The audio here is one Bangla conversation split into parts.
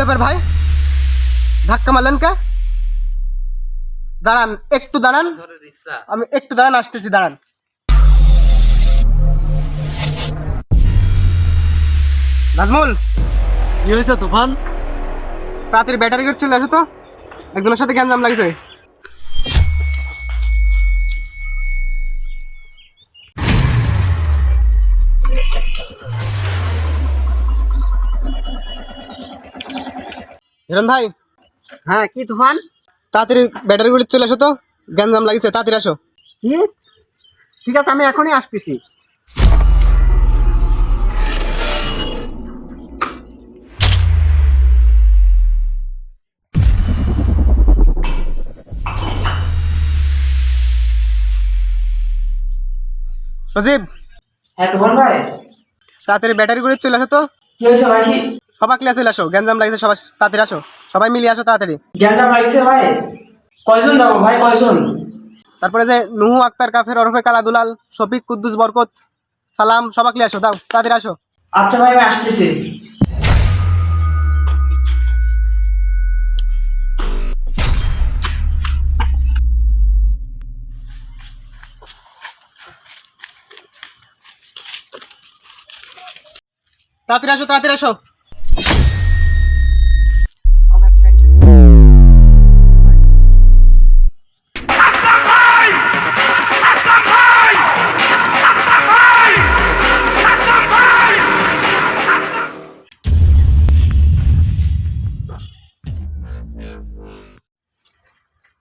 ব্যাপার ভাই? ধাক্কা মারলেন কে? দাঁড়ান একটু দাঁড়ান। আমি একটু দাঁড়ান আসতেছি দাঁড়ান। নাজমুল কি হয়েছে তুফান? তাড়াতাড়ি ব্যাটারি করছিল আসো তো? একজনের সাথে গ্যাঞ্জাম লাগছে। হিরণ ভাই? হ্যাঁ কি তুফান? তাড়াতাড়ি ব্যাটারি গুলি চলে আসো তো। গ্যাঞ্জাম লাগিছে তাড়াতাড়ি আসো। কি? ঠিক আছে আমি এখনই আসতেছি। সজীব হ্যাঁ তুফান ভাই? তাড়াতাড়ি ব্যাটারি গুলি চলে আসো তো। কি হয়েছে ভাই কি সবাই ক্লিয়ার চলে আসো গ্যাঞ্জাম লাগছে সবাই তাড়াতাড়ি আসো সবাই মিলিয়ে আসো তাড়াতাড়ি। গ্যাঞ্জাম লাগছে ভাই। কয়জন যাব ভাই কয়জন? তারপরে যে নুহু আক্তার কাফের ওরফে কালা দুলাল শফিক কুদ্দুস বরকত সালাম সবাই ক্লিয়ার আসো দাও তাড়াতাড়ি আসো। আচ্ছা ভাই আমি আসতেছি। তাড়াতাড়ি আসো তাড়াতাড়ি আসো।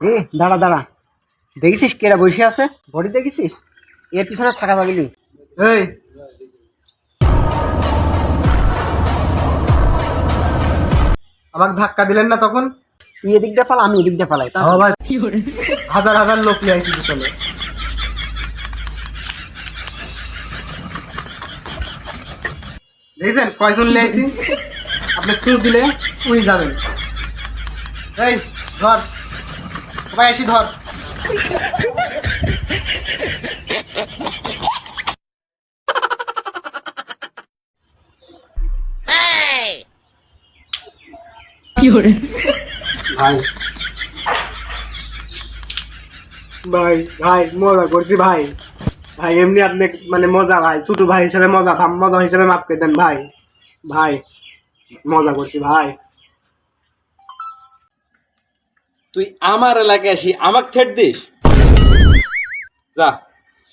এ দাঁড়া দাঁড়া। দেখেছিস কেরা বসে আছে? বডি দেখেছিস? এর পিছনে থাকা যাবে নি। এই। আমাকে ধাক্কা দিলেন না তখন? তুই এদিক দিয়ে পালা আমি এদিক দিয়ে পালাই তা ভাই। হাজার হাজার লোক নিয়ে আইসি পিছনে। দেখছেন কয়জন নিয়ে আইসি আপনি ফিউ দিলে উনি যাবেন। এই ধর। ধর। ভাই। ভাই ভাই মজা করছি ভাই। ভাই এমনি আপনি মানে মজা ভাই। ছোট ভাই হিসেবে মজা ভাব মজা হিসেবে মাফ করে দেন ভাই। ভাই মজা করছি ভাই। তুই আমার এলাকায় আসি আমাক থেট দিস। যা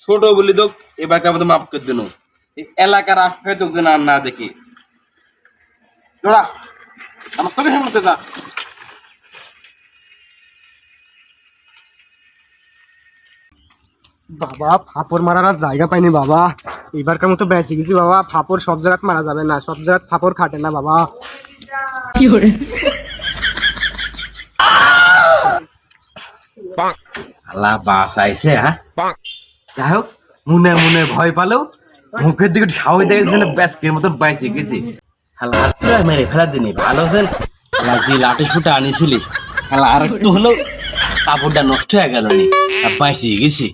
ছোট বলি দোক এবার আমাদের মাফ করে দিন। এই এলাকার আশপাশে তোকে যেন আর না দেখি। জোড়া আমার তোকে সামনে যা। বাবা ফাপড় মারার আর জায়গা পাইনি বাবা। এবারকার মতো বেঁচে গেছি বাবা। ফাপড় সব জায়গায় মারা যাবে না সব জায়গায় ফাপড় খাটে না বাবা। আল্লাহ বাস আইছে হ্যাঁ যাই হোক মনে মনে ভয় পালেও মুখের দিকে সাহস দেখেছে না ব্যাসকের মতো বাইচে গেছি। হালা পুরা মেরে ফেলা দিনি ভালো আছেন যে লাঠি শুটা আনিছিলি হালা আর একটু হলেও কাপড়টা নষ্ট হয়ে গেল নি আর বাইচে গেছি।